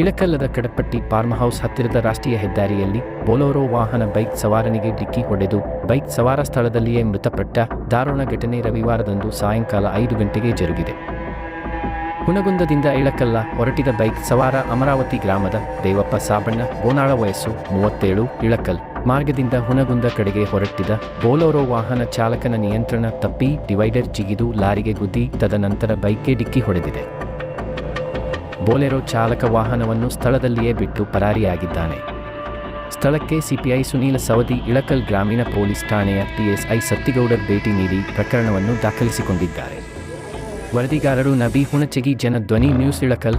ಇಳಕಲ್ಲದ Kadapatti farm house ಹತ್ತಿರದ ರಾಷ್ಟ್ರೀಯ ಹೆದ್ದಾರಿಯಲ್ಲಿ ಬೋಲೋರೋ ವಾಹನ ಬೈಕ್ ಸವಾರನಿಗೆ ಡಿಕ್ಕಿ ಹೊಡೆದು ಬೈಕ್ ಸವಾರ ಸ್ಥಳದಲ್ಲಿಯೇ ಮೃತಪಟ್ಟ ದಾರುಣ ಘಟನೆ ರವಿವಾರದಂದು ಸಾಯಂಕಾಲ ಐದು ಗಂಟೆಗೆ ಜರುಗಿದೆ. ಹುಣಗುಂದದಿಂದ ಇಳಕಲ್ಲ ಹೊರಟಿದ ಬೈಕ್ ಸವಾರ ಅಮರಾವತಿ ಗ್ರಾಮದ ದೇವಪ್ಪ ಸಾಬಣ್ಣ ಗೋನಾಳ ವಯಸ್ಸು ಮೂವತ್ತೇಳು, ಇಳಕಲ್ ಮಾರ್ಗದಿಂದ ಹುಣಗುಂದ ಕಡೆಗೆ ಹೊರಟಿದ ಬೋಲೋರೋ ವಾಹನ ಚಾಲಕನ ನಿಯಂತ್ರಣ ತಪ್ಪಿ ಡಿವೈಡರ್ ಜಿಗಿದು ಲಾರಿಗೆ ಗುದ್ದಿ ತದನಂತರ ಬೈಕ್ಗೆ ಡಿಕ್ಕಿ ಹೊಡೆದಿದೆ. ಬೋಲೆರೋ ಚಾಲಕ ವಾಹನವನ್ನು ಸ್ಥಳದಲ್ಲಿಯೇ ಬಿಟ್ಟು ಪರಾರಿಯಾಗಿದ್ದಾನೆ. ಸ್ಥಳಕ್ಕೆ ಸಿಪಿಐ ಸುನೀಲ ಸವದಿ, ಇಳಕಲ್ ಗ್ರಾಮೀಣ ಪೊಲೀಸ್ ಠಾಣೆಯ ಪಿಎಸ್ಐ ಸತ್ತಿಗೌಡರ್ ಭೇಟಿ ನೀಡಿ ಪ್ರಕರಣವನ್ನು ದಾಖಲಿಸಿಕೊಂಡಿದ್ದಾರೆ. ವರದಿಗಾರರು ನಬಿ ಹುಣಚಗಿ ಜನ ಧ್ವನಿ ನ್ಯೂಸ್ ಇಳಕಲ್